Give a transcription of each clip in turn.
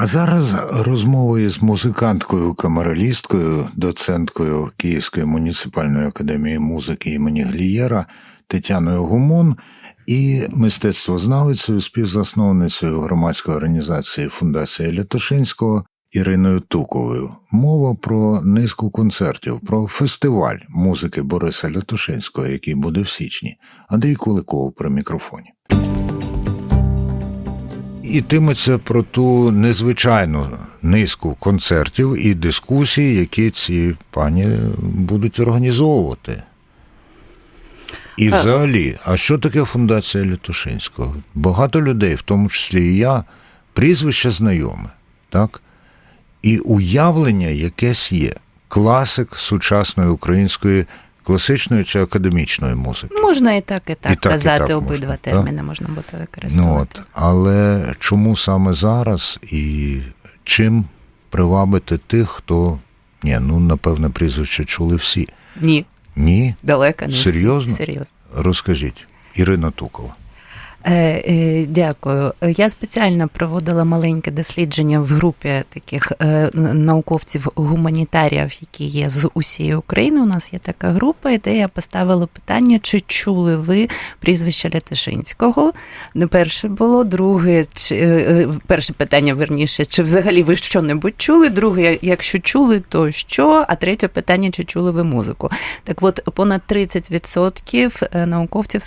А зараз розмова із музиканткою, камералісткою, доценткою Київської муніципальної академії музики імені Глієра Тетяною Гумон і мистецтвознавицею, співзасновницею громадської організації Фундація Лятошинського Іриною Туковою. Мова про низку концертів, про фестиваль музики Бориса Лятошинського, який буде в січні. Андрій Куликов при мікрофоні. Ітиметься про ту незвичайну низку концертів і дискусій, які ці пані будуть організовувати. І взагалі, а що таке фундація Лятушинського? Багато людей, в тому числі і я, прізвище знайоме, так? І уявлення якесь є. Класик сучасної української класичної чи академічної музики. Можна і так, і так, І так, і казати так обидва можна, терміни можна буде Ну, от, але чому саме зараз і чим привабити тих, хто. Ні, ну напевне, прізвище чули всі. Ні, Ні? далеко не. Серйозно? Серйозно. Розкажіть, Ірина Тукова. Е, е, дякую. Я спеціально проводила маленьке дослідження в групі таких е, науковців-гуманітаріїв, які є з усієї України. У нас є така група, де я поставила питання, чи чули ви прізвище Лятишинського. Не перше було, друге, чи перше питання верніше, чи взагалі ви що-небудь чули? Друге, якщо чули, то що? А третє питання, чи чули ви музику? Так от понад 30% науковців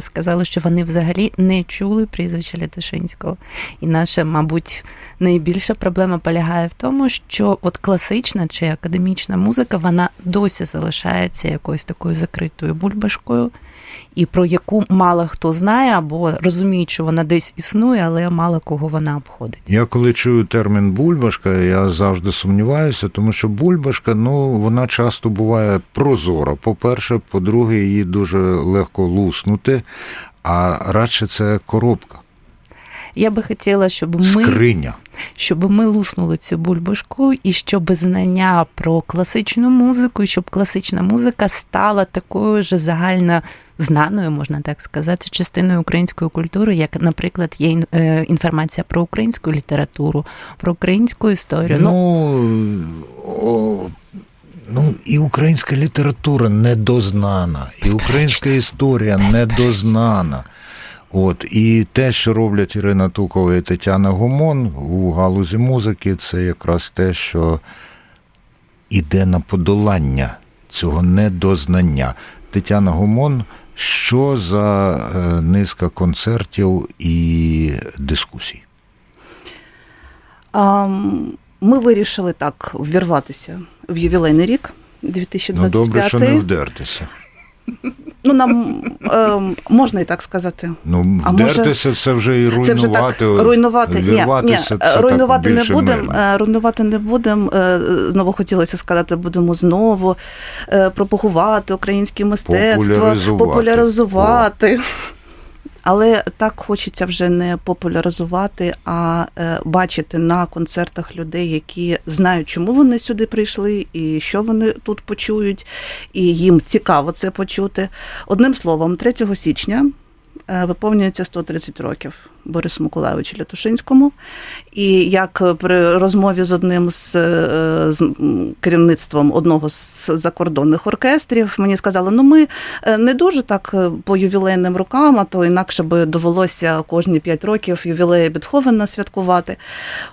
сказали, що вони взагалі не чули прізвища Лятишинського. І наша, мабуть, найбільша проблема полягає в тому, що от класична чи академічна музика вона досі залишається якоюсь такою закритою бульбашкою, і про яку мало хто знає, або розуміє, що вона десь існує, але мало кого вона обходить. Я коли чую термін бульбашка, я завжди сумніваюся, тому що бульбашка, ну вона часто буває прозора. По-перше, по-друге, її дуже легко луснути, а радше це коробка, Я би хотіла, щоб ми скриня. щоб ми луснули цю бульбашку, і щоб знання про класичну музику, і щоб класична музика стала такою ж загально знаною, можна так сказати, частиною української культури, як, наприклад, є е, інформація про українську літературу, про українську історію. Ну, о, ну і українська література недознана, і українська історія недознана. От, і те, що роблять Ірина Тукова і Тетяна Гумон у галузі музики, це якраз те, що іде на подолання цього недознання. Тетяна Гумон, що за е, низка концертів і дискусій? Ми вирішили так ввірватися в ювілейний рік Ну, 2025. добре, що не вдертися. Ну, нам ем, можна і так сказати. Ну, А може- вдертися це вже і руйнувати. Це вже так руйнувати. Ні, ні, це руйнувати так не мирно. Руйнувати не будемо. Знову хотілося сказати, будемо знову е, пропагувати українське мистецтво, Популяризувати. популяризувати. Але так хочеться вже не популяризувати, а е, бачити на концертах людей, які знають, чому вони сюди прийшли, і що вони тут почують, і їм цікаво це почути. Одним словом, 3 січня виповнюється 130 років Борису Миколайовичу Лятушинському. І як при розмові з одним з, е, з керівництвом одного з закордонних оркестрів, мені сказали, ну ми е, не дуже так е, по ювілейним рокам, а то інакше би довелося кожні 5 років ювілеї Бетховена святкувати.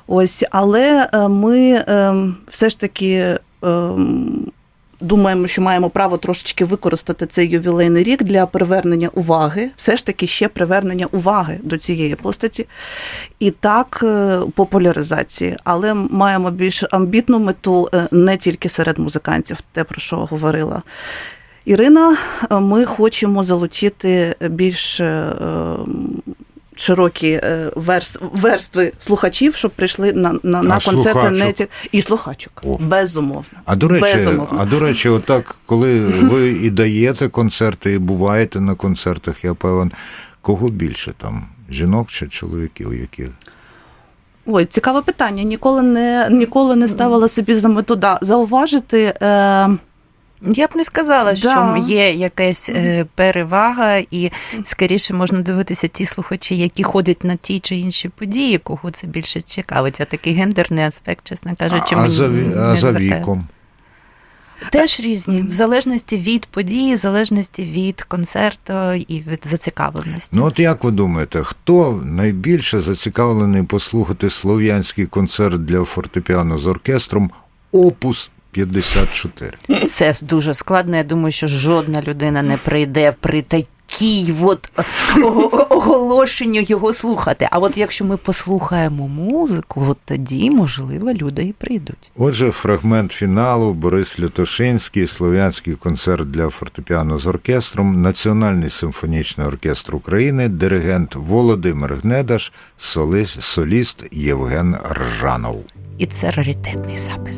Ось, але е, ми е, все ж таки. Думаємо, що маємо право трошечки використати цей ювілейний рік для привернення уваги, все ж таки ще привернення уваги до цієї постаті, і так е, популяризації. Але маємо більш амбітну мету е, не тільки серед музикантів, те про що говорила Ірина. Е, Ми хочемо залучити більш широкі е, верс, верстви слухачів, щоб прийшли на, на, на концерти слухачок? не ті- і слухачок. О. Безумовно. А до речі, Безумовно. а до речі, отак, коли ви і даєте концерти, і буваєте на концертах, я певен, кого більше там? Жінок чи чоловіків, які Ой, цікаве питання. Ніколи не, ніколи не ставила собі за мету да, зауважити. Е, Я б не сказала, Да. що є якась е, перевага, і скоріше можна дивитися ті слухачі, які ходять на ті чи інші події, кого це більше цікавить. А такий гендерний аспект, чесно кажучи, а, мені за, не а за віком. Теж різні, в залежності від події, в залежності від концерту і від зацікавленості. Ну от як ви думаєте, хто найбільше зацікавлений послухати слов'янський концерт для фортепіано з оркестром Опус 54? Це дуже складно. Я думаю, що жодна людина не прийде при такій от оголошенню його слухати. А от якщо ми послухаємо музику, от тоді, можливо, люди і прийдуть. Отже, фрагмент фіналу Борис Лятошинський, слов'янський концерт для фортепіано з оркестром, Національний симфонічний оркестр України, диригент Володимир Гнедаш, соліст Євген Ржанов. І це раритетний запис.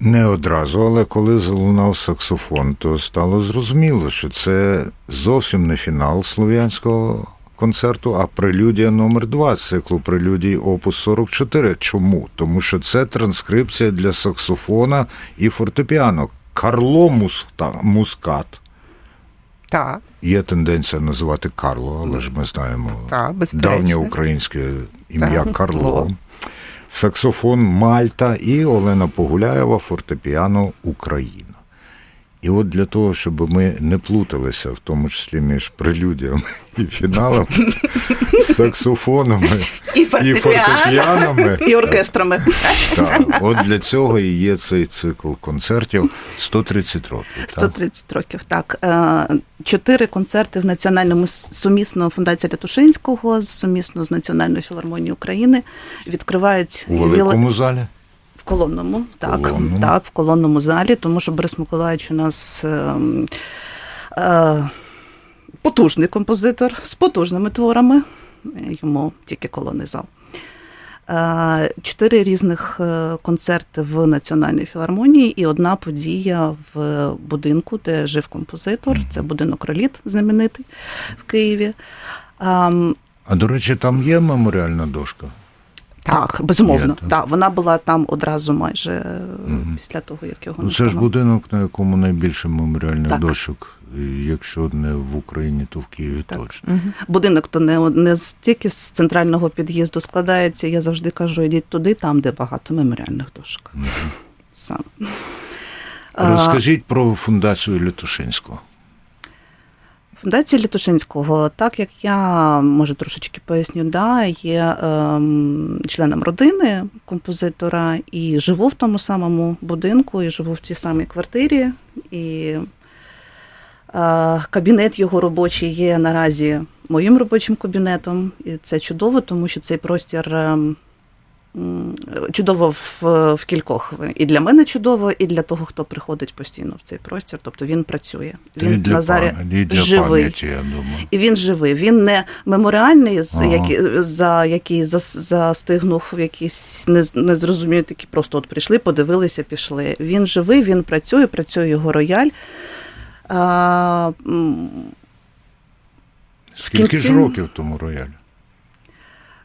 Не одразу, але коли залунав саксофон, то стало зрозуміло, що це зовсім не фінал слов'янського концерту, а прелюдія номер 2 циклу прелюдій Опус 44. Чому? Тому що це транскрипція для саксофона і фортепіано. Карло Мускат. Так, Є тенденція називати Карло, але ж ми знаємо так, давнє українське ім'я Так, Карло. Саксофон Мальта і Олена Погуляєва фортепіано Україна. І от для того, щоб ми не плуталися, в тому числі між прелюдіями і фіналом, саксофонами І фортепіанами, І оркестрами. так, от для цього і є цей цикл концертів 130 років. так? 130 років, так. Е, Чотири концерти в національному сумісно фундації Лятушинського, сумісно з Національною філармонією України відкривають У великому залі. Колонному, так, Колонному. так, в колонному залі, тому що Борис Миколаївич у нас е, е, потужний композитор з потужними творами. Йому тільки колонний зал. Е, Чотири різних е, концерти в Національній філармонії і одна подія в будинку, де жив композитор. Це будинок Роліт, знаменитий в Києві. Ем, А до речі, там є меморіальна дошка. Так, безумовно. Є, так. вона була там одразу майже Мгм. після того, як його Ну, це ж будинок, на якому найбільше меморіальних Так. дощок. Якщо не в Україні, то в Києві Так. точно. Мгм. Будинок то не, не стільки з центрального під'їзду складається. Я завжди кажу, йдіть туди, там, де багато меморіальних дошок. Мгм. Сам. А, Розкажіть про фундацію Літушинського. Фундація Літушинського, так як я може трошечки поясню, да, є ем, членом родини композитора і живу в тому самому будинку, і живу в тій самій квартирі. І е, кабінет його робочий є наразі моїм робочим кабінетом. І це чудово, тому що цей простір. Чудово в, в кількох і для мене чудово, і для того, хто приходить постійно в цей простір. Тобто він працює. і Він для, Назарі пам- і для живий. пам'яті, я думаю. І він живий. Він не меморіальний, Ага. який, за який зас- застигнув якісь не- незрозумілі такі, просто от прийшли, подивилися, пішли. Він живий, він працює, працює його рояль. А, Скільки кінці- ж років тому роялю?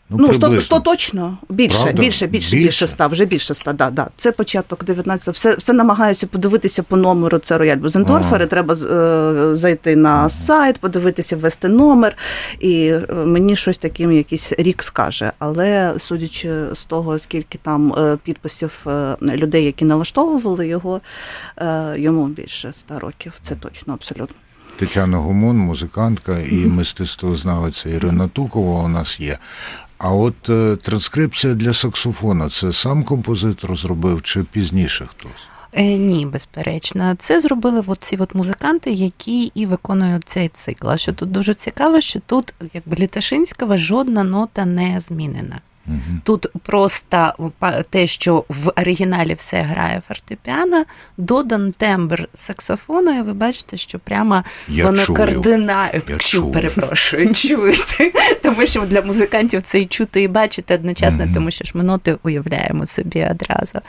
Ну, 100, 100 точно. Більше, Правда? більше, більше, Більше? більше 100, вже більше 100, да, да. Це початок 19-го. Все, все намагаюся подивитися по номеру, це рояль Бузендорфери. Ага. Треба е, зайти на Ага. сайт, подивитися, ввести номер, і е, мені щось таким якийсь рік скаже. Але судячи з того, скільки там е, підписів е, людей, які налаштовували його, е, йому більше 100 років. Це точно, абсолютно. Тетяна Гумон, музикантка і мистецтвознавиця Ірина Тукова у нас є. А от е, транскрипція для саксофона це сам композитор зробив чи пізніше хтось? Е, Ні, безперечно. Це зробили от ці от музиканти, які і виконують цей цикл. А що тут дуже цікаво, що тут, якби Літашинського, жодна нота не змінена. Мгм. Тут просто те, що в оригіналі все грає фортепіано, додан тембр саксофону, і ви бачите, що прямо Я воно чую. кардинально Я Чу, чую. перепрошую, чуєте. Тому що для музикантів це і чути, і бачити одночасно, Мгм. тому що ж ми ноти уявляємо собі одразу.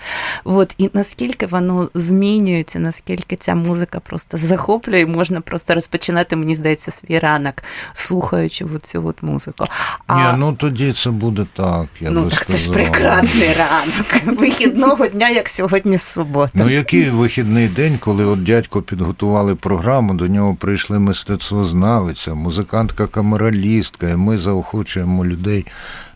От і наскільки воно змінюється, наскільки ця музика просто захоплює, і можна просто розпочинати, мені здається, свій ранок, слухаючи цю от музику. Ні, ну тоді це буде так. Я ну би так це ж прекрасний ранок. Вихідного дня, як сьогодні субота. Ну, який вихідний день, коли от дядько підготували програму, до нього прийшли мистецтвознавиця, музикантка камералістка, і ми заохочуємо людей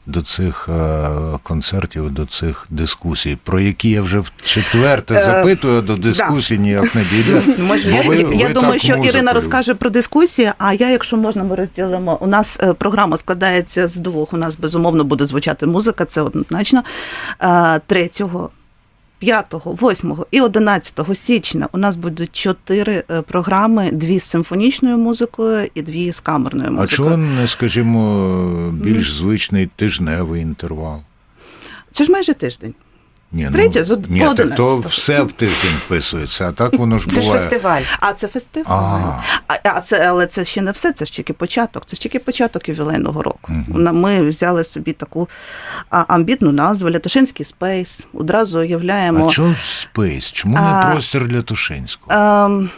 до цих е, концертів, до цих дискусій, про які я вже в четверте Е, запитую, до дискусій ніяк не дійде. Я, ви- я, ви думаю, що Ірина розкаже про дискусії, а я, якщо можна, ми розділимо. У нас е, програма складається з двох. У нас безумовно буде звучати музика, це однозначно. Е, 3, 5, 8 і 11 січня у нас будуть чотири е, програми: дві з симфонічною музикою і дві з камерною А музикою. чого не, скажімо, більш звичний тижневий інтервал? Це ж майже тиждень. Ні, Третє з од- ні, так то все в тиждень вписується, а так воно ж Це ж фестиваль. А це фестиваль. А. А, а це, але це ще не все, це ж тільки початок. Це ж тільки початок ювілейного року. Угу. Ми взяли собі таку амбітну назву Лятошинський спейс. Одразу уявляємо. А чому спейс? Чому не простір для Тушинського?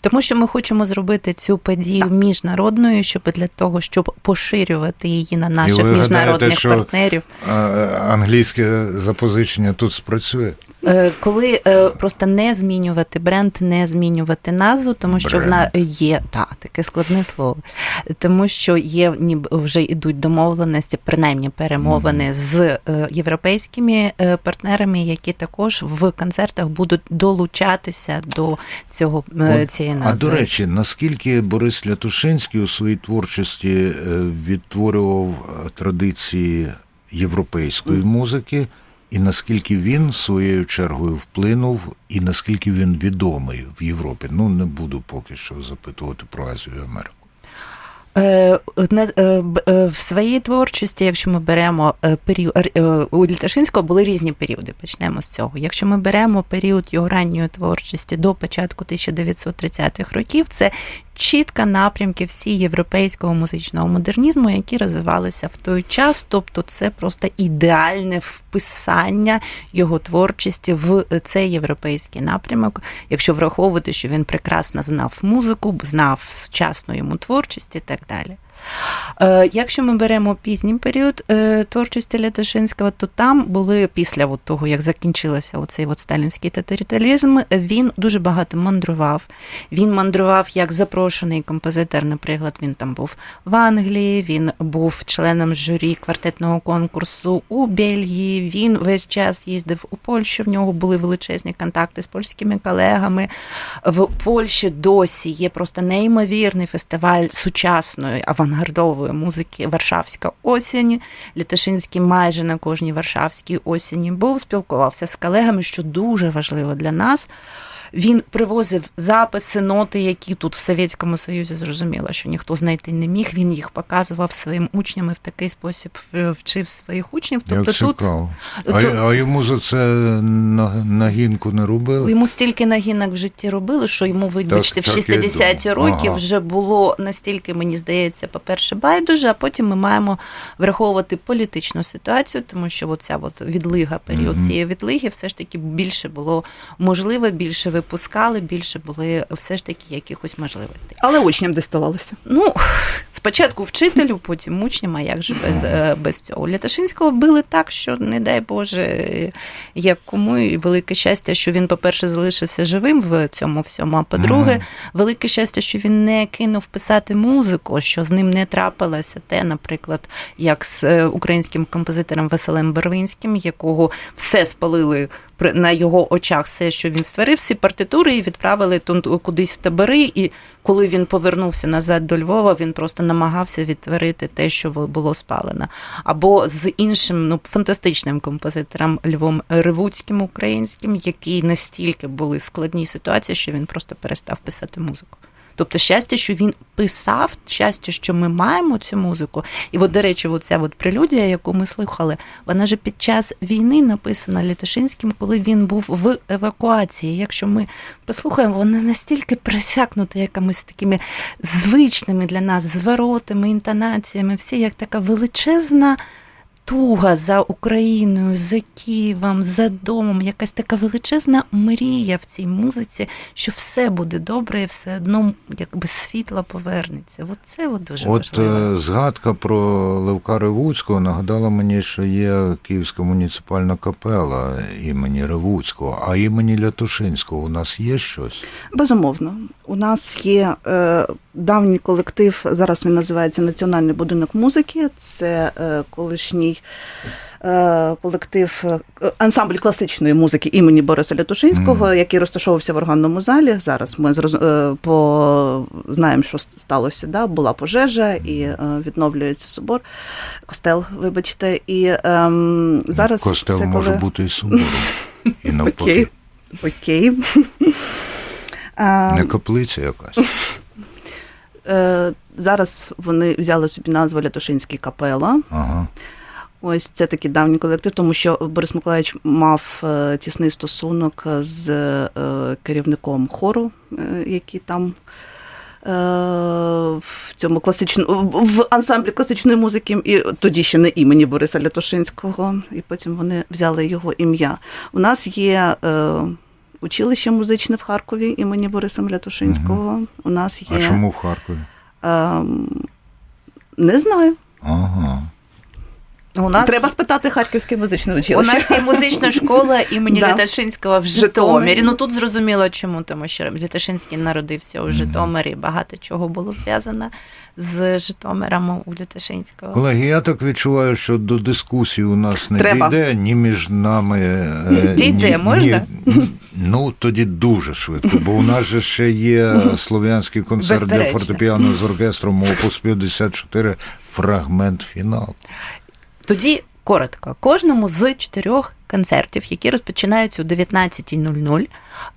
Тому що ми хочемо зробити цю подію міжнародною, щоб для того, щоб поширювати її на наших ви міжнародних гадаєте, що- партнерів. Англійське запозичення тут спрацює? Е, Коли е, просто не змінювати бренд, не змінювати назву, тому що вона є та таке складне слово, тому що є ніби вже йдуть домовленості, принаймні перемовини з е, європейськими партнерами, які також в концертах будуть долучатися до цього е, От, назви. А до речі, наскільки Борис Лятушинський у своїй творчості е, відтворював е, традиції європейської музики, і наскільки він своєю чергою вплинув, і наскільки він відомий в Європі? Ну не буду поки що запитувати про Азію і Америку. Е, е, е, В своїй творчості, якщо ми беремо період у Літашинського були різні періоди. Почнемо з цього. Якщо ми беремо період його ранньої творчості до початку 1930-х років, це чітко напрямки всі європейського музичного модернізму, які розвивалися в той час. Тобто, це просто ідеальне вписання його творчості в цей європейський напрямок, якщо враховувати, що він прекрасно знав музику, знав сучасну йому творчість і так далі. Е, Якщо ми беремо пізній період е, творчості Лятошинського, то там були після от того, як закінчилося оцей от сталінський тоталітаризм, він дуже багато мандрував. Він мандрував як запрошений композитор. Наприклад, він там був в Англії, він був членом журі квартетного конкурсу у Бельгії. Він весь час їздив у Польщу. В нього були величезні контакти з польськими колегами. В Польщі досі є просто неймовірний фестиваль сучасної авангардової музики Варшавська осінь. Літашинський майже на кожній Варшавській осені був, спілкувався з колегами, що дуже важливо для нас. Він привозив записи, ноти, які тут в Совєтському Союзі зрозуміло, що ніхто знайти не міг. Він їх показував своїм учням і в такий спосіб вчив своїх учнів. Тобто Як тут. А, а йому за це нагінку не робили? Йому стільки нагінок в житті робили, що йому, вибачте, в я 60 думаю. років Ага. вже було настільки, мені здається, по-перше, байдуже, а потім ми маємо враховувати політичну ситуацію, тому що оця от відлига, період Мгм. цієї відлиги, все ж таки більше було можливе, більше випускали, більше були все ж таки якихось можливостей. Але учням діставалося. Ну, спочатку вчителю, потім учням, а як же без, е, без цього? Ляташинського били так, що, не дай Боже, як кому, і велике щастя, що він, по-перше, залишився живим в цьому всьому, а по-друге, велике щастя, що він не кинув писати музику, що з ним не трапилося те, наприклад, як з е, українським композитором Василем Бервинським, якого все спалили на його очах, все, що він створив, всі партитури і відправили кудись в табори. І коли він повернувся назад до Львова, він просто намагався відтворити те, що було спалено. Або з іншим ну фантастичним композитором Львом Ревуцьким українським, який настільки були складні ситуації, що він просто перестав писати музику. Тобто щастя, що він писав, щастя, що ми маємо цю музику. І от, до речі, оця от прелюдія, яку ми слухали, вона же під час війни написана Літашинським, коли він був в евакуації. Якщо ми послухаємо, вона настільки присякнута якимись такими звичними для нас зворотами, інтонаціями, всі як така величезна. Туга за Україною, за Києвом, за домом, якась така величезна мрія в цій музиці, що все буде добре, і все одно якби світло повернеться. От це от дуже От важливо. е, згадка про Левка Ревуцького нагадала мені, що є Київська муніципальна капела імені Ревуцького, а імені Лятушинського у нас є щось? Безумовно, у нас є е, давній колектив. Зараз він називається Національний будинок музики. Це е, колишній. Е, Колектив е, ансамбль класичної музики імені Бориса Лятушинського, Мгм. який розташовувався в органному залі. Зараз ми зроз... е, по... знаємо, що сталося. Да? Була пожежа і е, відновлюється собор, костел, вибачте. І ем, зараз Костел це може бути і собором. І навпаки. Окей. Окей. Не каплиця якась. Е, Зараз вони взяли собі назву Лятошинський капела. Ага. Ось це такий давній колектив, тому що Борис Миколаївич мав е, тісний стосунок з е, керівником хору, е, який там в цьому класичному в ансамблі класичної музики, і тоді ще не імені Бориса Лятошинського, і потім вони взяли його ім'я. У нас є училище музичне в Харкові імені Бориса Лятошинського. У нас є. А чому в Харкові? Ем, не знаю. Ага. У нас Треба спитати Харківське музичне У нас є музична школа імені Да. Ляташинського в Житомирі. Житомирі. Ну тут зрозуміло чому, тому що Ляташинський народився у Житомирі. Багато чого було зв'язано з Житомиром у Ляташинського. Колеги, я так відчуваю, що до дискусії у нас не Треба. дійде ні між нами. е, Дійде, ні- можна? ні- ну, тоді дуже швидко, бо у нас же ще є слов'янський концерт для фортепіано з оркестром опус 54, фрагмент фінал. Тоді коротко, кожному з чотирьох концертів, які розпочинаються о 19.00,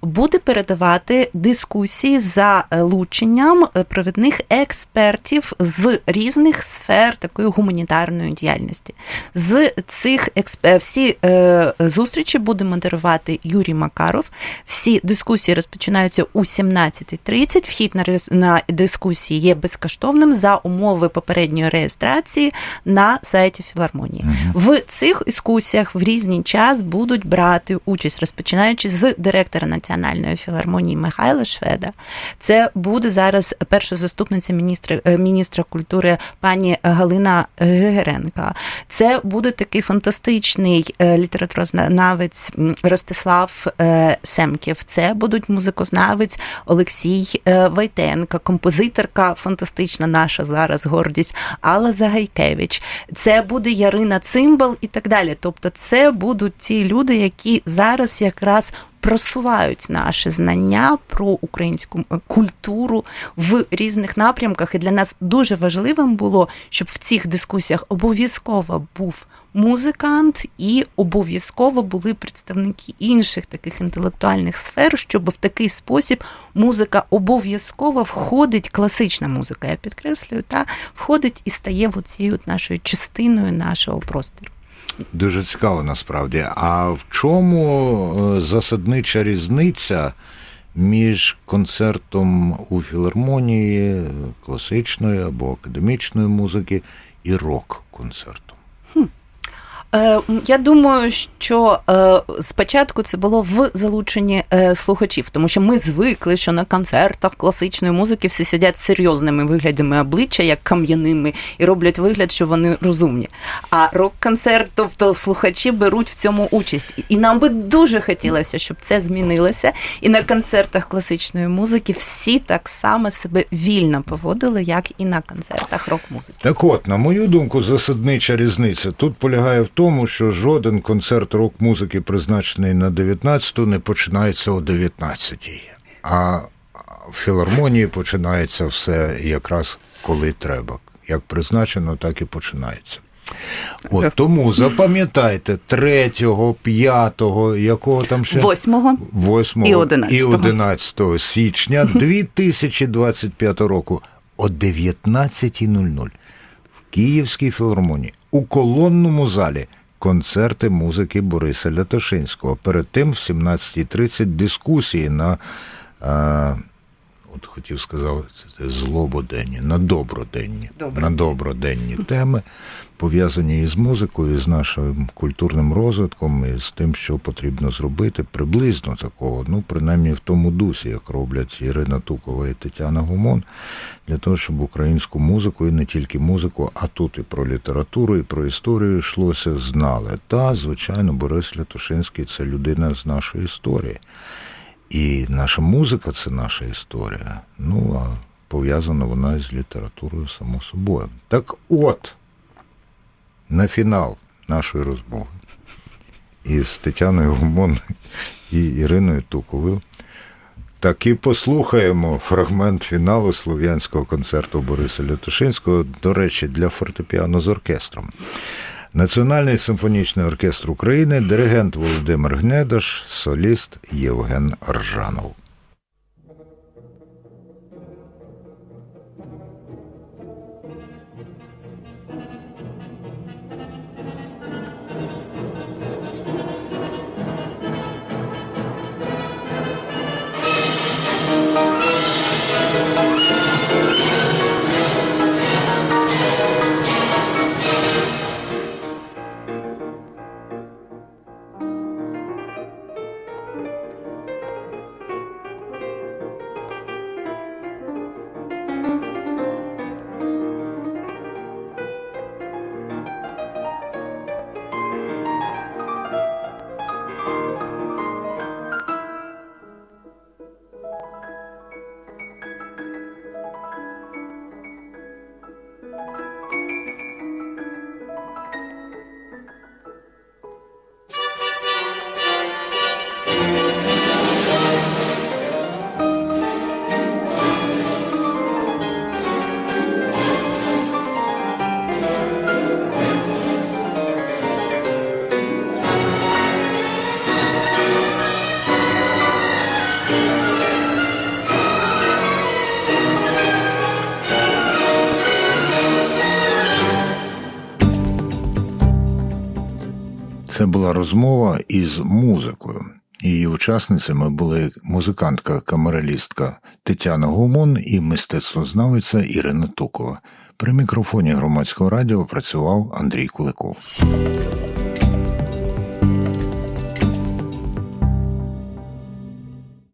буде передавати дискусії за лученням е, провідних експертів з різних сфер такої гуманітарної діяльності. З цих експ... всі е, зустрічі буде модерувати Юрій Макаров. Всі дискусії розпочинаються у 17.30. Вхід на, на дискусії є безкоштовним за умови попередньої реєстрації на сайті філармонії. В цих дискусіях в різний час будуть брати участь, розпочинаючи з директора Національної філармонії Михайла Шведа. Це буде зараз перша заступниця міністра, е, міністра культури пані Галина Григоренка. Це буде такий фантастичний е, літературознавець Ростислав е, Семків. Це будуть музикознавець Олексій е, композиторка фантастична наша зараз гордість Алла Загайкевич. Це буде Ярина Цимбал і так далі. Тобто, це будуть ті люди, які зараз якраз просувають наші знання про українську е, культуру в різних напрямках. І для нас дуже важливим було, щоб в цих дискусіях обов'язково був музикант і обов'язково були представники інших таких інтелектуальних сфер, щоб в такий спосіб музика обов'язково входить, класична музика, я підкреслюю, та входить і стає цією нашою частиною нашого простору. Дуже цікаво насправді. А в чому е, засаднича різниця між концертом у філармонії класичної або академічної музики і рок-концертом? Е, Я думаю, що е, спочатку це було в залученні е, слухачів, тому що ми звикли, що на концертах класичної музики всі сидять з серйозними виглядами обличчя, як кам'яними, і роблять вигляд, що вони розумні. А рок-концерт, тобто слухачі беруть в цьому участь. І нам би дуже хотілося, щоб це змінилося. І на концертах класичної музики всі так само себе вільно поводили, як і на концертах рок-музики. Так от, на мою думку, засаднича різниця тут полягає в тому, що жоден концерт рок-музики, призначений на 19-ту, не починається о 19-й. А в філармонії починається все якраз коли треба. Як призначено, так і починається. От тому запам'ятайте 3, 5, якого там ще 8 8 І 11. і 11 січня 2025 року о 19.00 в Київській філармонії у колонному залі концерти музики Бориса Лятошинського. Перед тим в 17.30 дискусії на е, от хотів сказати, це злободенні, на доброденні, Добре. на доброденні теми, пов'язані із музикою, з нашим культурним розвитком, і з тим, що потрібно зробити, приблизно такого, ну, принаймні в тому дусі, як роблять Ірина Тукова і Тетяна Гумон, для того, щоб українську музику, і не тільки музику, а тут і про літературу, і про історію йшлося, знали. Та, звичайно, Борис Лятошинський це людина з нашої історії. І наша музика це наша історія. Ну, а пов'язана вона з літературою, само собою. Так от, на фінал нашої розмови із Тетяною Гумон і Іриною Туковою. Так і послухаємо фрагмент фіналу слов'янського концерту Бориса Лятошинського, до речі, для фортепіано з оркестром. Національний симфонічний оркестр України, диригент Володимир Гнедаш, соліст Євген Ржанов. Це була розмова із музикою. Її учасницями були музикантка камералістка Тетяна Гумон і мистецтвознавиця Ірина Тукова. При мікрофоні громадського радіо працював Андрій Куликов.